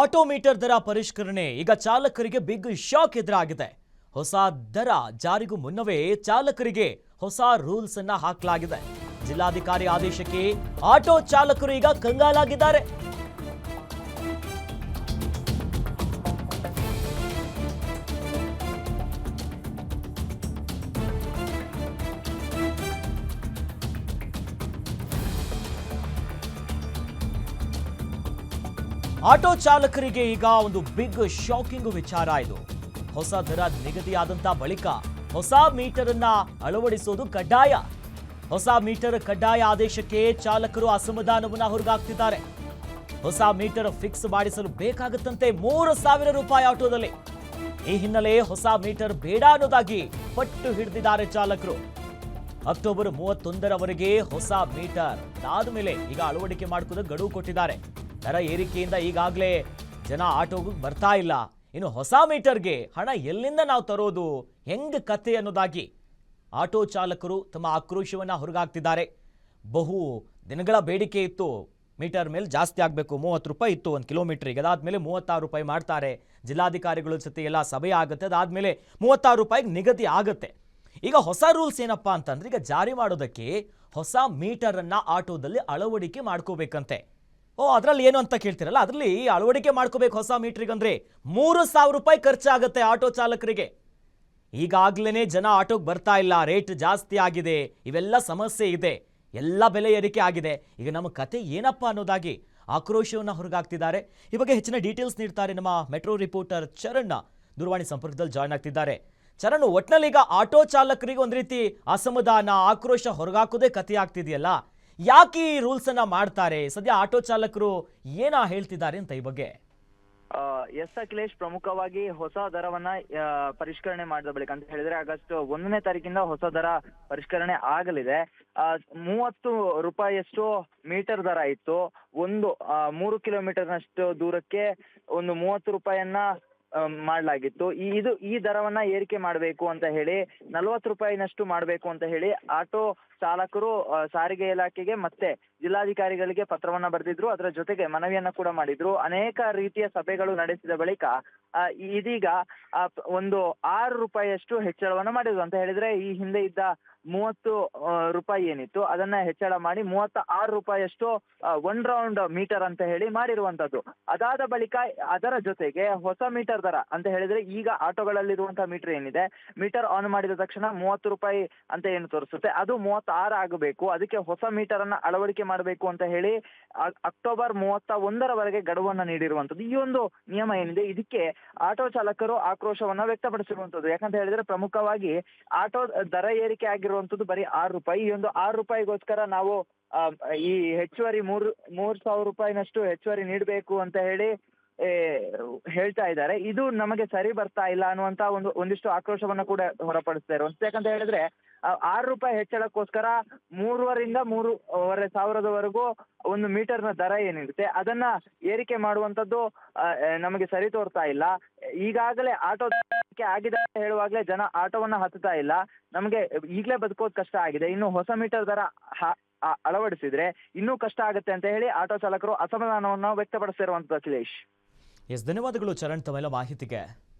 Auto meter ದರ ಪರಿಷ್ಕರಣೆ, ಈಗ ಚಾಲಕರಿಗೆ ಬಿಗ್ ಶಾಕ್ ಎದುರಾಗಿದೆ. ಹೊಸ ದರ ಜಾರಿಗೂ ಮುನ್ನವೇ ಚಾಲಕರಿಗೆ ಹೊಸ ರೂಲ್ಸ್ ಅನ್ನ ಹಾಕಲಾಗಿದೆ. ಜಿಲ್ಲಾಧಿಕಾರಿ ಆದೇಶಕ್ಕೆ ಆಟೋ ಚಾಲಕರು ಈಗ ಕಂಗಾಲಾಗಿದ್ದಾರೆ. ಆಟೋ ಚಾಲಕರಿಗೆ ಈಗ ಒಂದು ಬಿಗ್ ಶಾಕಿಂಗ್ ವಿಚಾರ ಇದು. ಹೊಸ ದರ ನಿಗದಿಯಾದಂತ ಬಳಿಕ ಹೊಸ ಮೀಟರ್ ಅನ್ನ ಅಳವಡಿಸೋದು ಕಡ್ಡಾಯ. ಹೊಸ ಮೀಟರ್ ಕಡ್ಡಾಯ ಆದೇಶಕ್ಕೆ ಚಾಲಕರು ಅಸಮಾಧಾನವನ್ನ ಹೊರಗಾಗ್ತಿದ್ದಾರೆ ಹೊಸ ಮೀಟರ್ ಫಿಕ್ಸ್ ಮಾಡಿಸಲು ಬೇಕಾಗುತ್ತಂತೆ ಮೂರು ಸಾವಿರ ರೂಪಾಯಿ ಆಟೋದಲ್ಲಿ. ಈ ಹಿನ್ನೆಲೆ ಹೊಸ ಮೀಟರ್ ಬೇಡ ಅನ್ನೋದಾಗಿ ಪಟ್ಟು ಹಿಡಿದಿದ್ದಾರೆ ಚಾಲಕರು. ಅಕ್ಟೋಬರ್ ಮೂವತ್ತೊಂದರವರೆಗೆ ಹೊಸ ಮೀಟರ್ ಆದ ಮೇಲೆ ಈಗ ಅಳವಡಿಕೆ ಮಾಡಿಕೊಂಡು ಗಡುವು ಕೊಟ್ಟಿದ್ದಾರೆ. ದರ ಏರಿಕೆಯಿಂದ ಈಗಾಗಲೇ ಜನ ಆಟೋಗೆ ಬರ್ತಾ ಇಲ್ಲ. ಇನ್ನು ಹೊಸ ಮೀಟರ್ಗೆ ಹಣ ಎಲ್ಲಿಂದ ನಾವು ತರೋದು? ಹೆಂಗ್ ಕತೆ ಅನ್ನೋದಾಗಿ ಆಟೋ ಚಾಲಕರು ತಮ್ಮ ಆಕ್ರೋಶವನ್ನು ಹೊರಗಾಗ್ತಿದ್ದಾರೆ ಬಹು ದಿನಗಳ ಬೇಡಿಕೆ ಇತ್ತು. ಮೀಟರ್ ಮೇಲೆ ಜಾಸ್ತಿ ಆಗಬೇಕು, ಮೂವತ್ತು ರೂಪಾಯಿ ಇತ್ತು ಒಂದು ಕಿಲೋಮೀಟ್ರಿಗೆ. ಅದಾದಮೇಲೆ ಮೂವತ್ತಾರು ರೂಪಾಯಿ ಮಾಡ್ತಾರೆ. ಜಿಲ್ಲಾಧಿಕಾರಿಗಳ ಜೊತೆ ಎಲ್ಲ ಸಭೆ ಆಗುತ್ತೆ. ಅದಾದಮೇಲೆ ಮೂವತ್ತಾರು ರೂಪಾಯಿಗೆ ನಿಗದಿ ಆಗುತ್ತೆ. ಈಗ ಹೊಸ ರೂಲ್ಸ್ ಏನಪ್ಪ ಅಂತಂದ್ರೆ, ಈಗ ಜಾರಿ ಮಾಡೋದಕ್ಕೆ ಹೊಸ ಮೀಟರ್ ಅನ್ನ ಆಟೋದಲ್ಲಿ ಅಳವಡಿಕೆ ಮಾಡ್ಕೋಬೇಕಂತೆ. ಓ, ಅದರಲ್ಲಿ ಏನು ಅಂತ ಕೇಳ್ತಿರಲ್ಲ? ಅದರಲ್ಲಿ ಅಳವಡಿಕೆ ಮಾಡ್ಕೋಬೇಕು ಹೊಸ ಮೀಟ್ರಿಗೆ ಅಂದ್ರೆ ಮೂರು ಸಾವಿರ ರೂಪಾಯಿ ಖರ್ಚಾಗುತ್ತೆ ಆಟೋ ಚಾಲಕರಿಗೆ. ಈಗಾಗಲೇ ಜನ ಆಟೋಗೆ ಬರ್ತಾ ಇಲ್ಲ, ರೇಟ್ ಜಾಸ್ತಿ ಆಗಿದೆ, ಇವೆಲ್ಲ ಸಮಸ್ಯೆ ಇದೆ, ಎಲ್ಲ ಬೆಲೆ ಏರಿಕೆ ಆಗಿದೆ. ಈಗ ನಮ್ಮ ಕತೆ ಏನಪ್ಪ ಅನ್ನೋದಾಗಿ ಆಕ್ರೋಶವನ್ನು ಹೊರಗಾಗ್ತಿದ್ದಾರೆ ಈ ಹೆಚ್ಚಿನ ಡೀಟೇಲ್ಸ್ ನೀಡ್ತಾರೆ ನಮ್ಮ ಮೆಟ್ರೋ ರಿಪೋರ್ಟರ್ ಚರಣ್ ದೂರವಾಣಿ ಸಂಪರ್ಕದಲ್ಲಿ ಜಾಯ್ನ್ ಆಗ್ತಿದ್ದಾರೆ. ಚರಣ್ ಒಟ್ನಲ್ಲಿ ಈಗ ಆಟೋ ಚಾಲಕರಿಗೆ ಒಂದು ರೀತಿ ಅಸಮಾಧಾನ, ಆಕ್ರೋಶ ಹೊರಗಾಕೋದೇ ಕತೆ ಆಗ್ತಿದೆಯಲ್ಲ? ಯಾಕೆ ಈ ರೂಲ್ಸ್ ಅನ್ನ ಮಾಡ್ತಾರೆ? ಸದ್ಯ ಆಟೋ ಚಾಲಕರು ಏನ ಹೇಳ್ತಿದ್ದಾರೆ ಅಂತ ಈ ಬಗ್ಗೆ? ಎಸ್ ಅಖಿಲೇಶ್ ಪ್ರಮುಖವಾಗಿ ಹೊಸ ದರವನ್ನ ಪರಿಷ್ಕರಣೆ ಮಾಡಿದ ಬಳಿಕ ಅಂತ ಹೇಳಿದ್ರೆ ಆಗಸ್ಟ್ ಒಂದನೇ ತಾರೀಕಿಂದ ಹೊಸ ದರ ಪರಿಷ್ಕರಣೆ ಆಗಲಿದೆ. ಮೂವತ್ತು ರೂಪಾಯಿಯಷ್ಟು ಮೀಟರ್ ದರ ಇತ್ತು. ಒಂದು ಮೂರು ಕಿಲೋಮೀಟರ್ನಷ್ಟು ದೂರಕ್ಕೆ ಒಂದು ಮೂವತ್ತು ರೂಪಾಯಿಯನ್ನ ಮಾಡಲಾಗಿತ್ತು. ಈ, ಇದು, ಈ ದರವನ್ನ ಏರಿಕೆ ಮಾಡಬೇಕು ಅಂತ ಹೇಳಿ, ನಲವತ್ತು ರೂಪಾಯಿನಷ್ಟು ಮಾಡಬೇಕು ಅಂತ ಹೇಳಿ ಆಟೋ ಚಾಲಕರು ಸಾರಿಗೆ ಇಲಾಖೆಗೆ ಮತ್ತೆ ಜಿಲ್ಲಾಧಿಕಾರಿಗಳಿಗೆ ಪತ್ರವನ್ನ ಬರೆದಿದ್ರು. ಅದರ ಜೊತೆಗೆ ಮನವಿಯನ್ನ ಕೂಡ ಮಾಡಿದ್ರು. ಅನೇಕ ರೀತಿಯ ಸಭೆಗಳು ನಡೆಸಿದ ಬಳಿಕ ಇದೀಗ ಒಂದು ಆರು ರೂಪಾಯಿಯಷ್ಟು ಹೆಚ್ಚಳವನ್ನ ಮಾಡಿದ್ರು. ಅಂತ ಹೇಳಿದ್ರೆ ಈ ಹಿಂದೆ ಇದ್ದ ಮೂವತ್ತು ರೂಪಾಯಿ ಏನಿತ್ತು, ಅದನ್ನ ಹೆಚ್ಚಳ ಮಾಡಿ ಮೂವತ್ತ ಆರು ರೂಪಾಯಿಯಷ್ಟು ಒನ್ ರೌಂಡ್ ಮೀಟರ್ ಅಂತ ಹೇಳಿ ಮಾಡಿರುವಂತದ್ದು. ಅದಾದ ಬಳಿಕ ಅದರ ಜೊತೆಗೆ ಹೊಸ ಮೀಟರ್ ದರ ಅಂತ ಹೇಳಿದ್ರೆ ಈಗ ಆಟೋಗಳಲ್ಲಿರುವಂತಹ ಮೀಟರ್ ಏನಿದೆ ಮೀಟರ್ ಆನ್ ಮಾಡಿದ ತಕ್ಷಣ ಮೂವತ್ತು ರೂಪಾಯಿ ಅಂತ ಏನು ತೋರಿಸುತ್ತೆ, ಅದು ಮೂವತ್ತಾರು ಆಗಬೇಕು, ಅದಕ್ಕೆ ಹೊಸ ಮೀಟರ್ ಅನ್ನ ಅಳವಡಿಕೆ ಮಾಡಬೇಕು ಅಂತ ಹೇಳಿ ಅಕ್ಟೋಬರ್ ಮೂವತ್ತ ಒಂದರವರೆಗೆ ಗಡುವನ್ನ ನೀಡಿರುವಂತದ್ದು. ಈ ಒಂದು ನಿಯಮ ಏನಿದೆ, ಇದಕ್ಕೆ ಆಟೋ ಚಾಲಕರು ಆಕ್ರೋಶವನ್ನ ವ್ಯಕ್ತಪಡಿಸಿರುವಂತದ್ದು. ಯಾಕಂತ ಹೇಳಿದ್ರೆ ಪ್ರಮುಖವಾಗಿ ಆಟೋ ದರ ಏರಿಕೆ ಆಗಿರುವಂತದ್ದು ಬರೀ ಆರು ರೂಪಾಯಿ. ಈ ಒಂದು ಆರು ರೂಪಾಯಿಗೋಸ್ಕರ ನಾವು ಈ ಹೆಚ್ಚುವರಿ ಮೂರು, ಮೂರ್ ಸಾವಿರ ರೂಪಾಯಿನಷ್ಟು ಹೆಚ್ಚುವರಿ ನೀಡಬೇಕು ಅಂತ ಹೇಳಿ ಹೇಳ್ತಾ ಇದ್ದಾರೆ. ಇದು ನಮಗೆ ಸರಿ ಬರ್ತಾ ಇಲ್ಲ ಅನ್ನುವಂತ ಒಂದು, ಒಂದಿಷ್ಟು ಆಕ್ರೋಶವನ್ನ ಕೂಡ ಹೊರಪಡಿಸ್ತಾ ಇರುವಂತ ಯಾಕಂತ ಹೇಳಿದ್ರೆ ಆರು ರೂಪಾಯಿ ಹೆಚ್ಚಳಕ್ಕೋಸ್ಕರ ಮೂರುವರಿಂದ ಮೂರುವರೆ ಸಾವಿರದವರೆಗೂ ಒಂದು ಮೀಟರ್ನ ದರ ಏನಿರುತ್ತೆ, ಅದನ್ನ ಏರಿಕೆ ಮಾಡುವಂತದ್ದು ನಮಗೆ ಸರಿ ತೋರ್ತಾ ಇಲ್ಲ. ಈಗಾಗಲೇ ಆಟೋ ಆಗಿದೆ ಅಂತ ಹೇಳುವಾಗಲೇ ಜನ ಆಟೋವನ್ನ ಹತ್ತುತ್ತಾ ಇಲ್ಲ. ನಮ್ಗೆ ಈಗ್ಲೇ ಬದುಕೋದ್ ಕಷ್ಟ ಆಗಿದೆ. ಇನ್ನು ಹೊಸ ಮೀಟರ್ ದರ ಅಳವಡಿಸಿದ್ರೆ ಇನ್ನೂ ಕಷ್ಟ ಆಗುತ್ತೆ ಅಂತ ಹೇಳಿ ಆಟೋ ಚಾಲಕರು ಅಸಮಾಧಾನವನ್ನು ವ್ಯಕ್ತಪಡಿಸಿರುವಂತದ್ದು ಅಖಿಲೇಶ್. ಎಸ್, ಧನ್ಯವಾದಗಳು ಚರಣ್ ತಮ್ಮೆಲ್ಲ ಮಾಹಿತಿಗೆ.